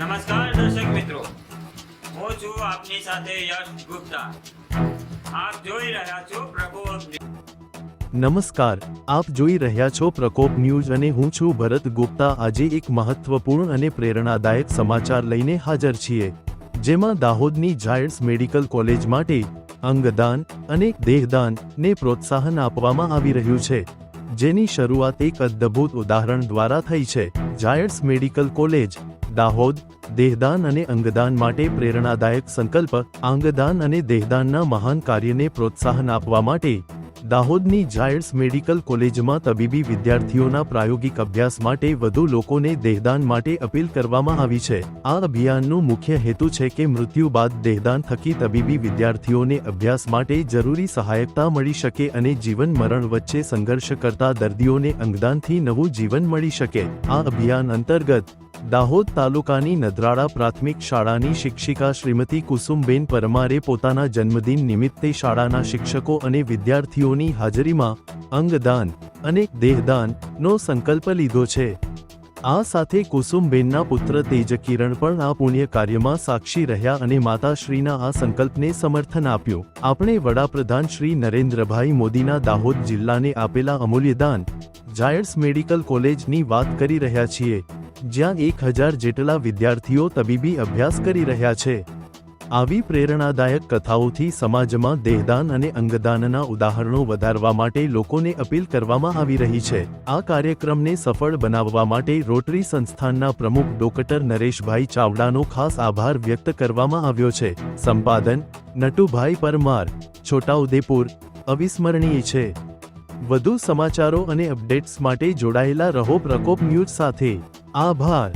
નમસ્કાર દર્શક મિત્રો. હું છું આપની સાથે યશ ગુપ્તા. આપ જોઈ રહ્યા છો પ્રકોપ. નમસ્કાર. આપ જોઈ રહ્યા છો પ્રકોપ ન્યૂઝ અને હું છું ભરત ગુપ્તા. આજે એક મહત્વપૂર્ણ અને પ્રેરણાદાયક સમાચાર લઈને હાજર છીએ, જેમાં દાહોદની જાયડ્સ મેડિકલ કોલેજ માટે અંગદાન અને દેહદાન ને પ્રોત્સાહન આપવામાં આવી રહ્યું છે. જેની શરૂઆત એક અદ્ભુત ઉદાહરણ દ્વારા થઈ છે. જાયર્સ મેડિકલ કોલેજ, દાહોદ, દેહદાન અને અંગદાન માટે પ્રેરણાદાયક સંકલ્પ અંગદાન અને દેહદાનના મહાન કાર્યને પ્રોત્સાહન આપવા માટે દાહોદની જાયડ્સ મેડિકલ કોલેજમાં તબીબી વિદ્યાર્થીઓના પ્રાયોગિક અભ્યાસ માટે વધુ લોકોને દેહદાન માટે અપીલ કરવામાં આવી છે. આ અભિયાનનું મુખ્ય હેતુ છે કે મૃત્યુ બાદ દેહદાન થકી તબીબી વિદ્યાર્થીઓને અભ્યાસ માટે જરૂરી સહાયકતા મળી શકે અને જીવન મરણ વચ્ચે સંઘર્ષ કરતા દર્દીઓને અંગદાનથી નવું જીવન મળી શકે. આ અભિયાન અંતર્ગત દાહોદ તાલુકાની નદરાળા પ્રાથમિક શાળાની શિક્ષિકા શ્રીમતી કુસુમબેન પરમારે પોતાના જન્મદિન નિમિત્તે શાળાના શિક્ષકો અને વિદ્યાર્થીઓની હાજરીમાં અંગદાન અને દેહદાનનો સંકલ્પ લીધો છે. આ સાથે કુસુમબેનના પુત્ર તેજકિરણ પણ આ પુણ્ય કાર્યમાં સાક્ષી રહ્યા અને માતાશ્રીના આ સંકલ્પને સમર્થન આપ્યું. આપણે વડાપ્રધાન શ્રી નરેન્દ્રભાઈ મોદીના દાહોદ જિલ્લાને આપેલા અમૂલ્યદાન જાયડ્સ મેડિકલ કોલેજની વાત કરી રહ્યા છીએ. જ્યાં એક હજાર જેટલા વિદ્યાર્થીઓ તબીબી અભ્યાસ કરી રહ્યા છે. આવી પ્રેરણાદાયક કથાઓથી સમાજમાં દેહદાન અને અંગદાનના ઉદાહરણો વધારવા માટે લોકોને અપીલ કરવામાં આવી રહી છે. આ કાર્યક્રમને સફળ બનાવવા માટે રોટરી સંસ્થાનના પ્રમુખ ડોક્ટર નરેશભાઈ ચાવડાનો ખાસ આભાર વ્યક્ત કરવામાં આવ્યો છે. સંપાદન, નટુભાઈ પરમાર, છોટાઉદેપુર, અવિસ્મરણીય છે. વધુ સમાચારો અને અપડેટ્સ માટે જોડાયેલા રહો પ્રકોપ ન્યૂઝ સાથે. આભાર.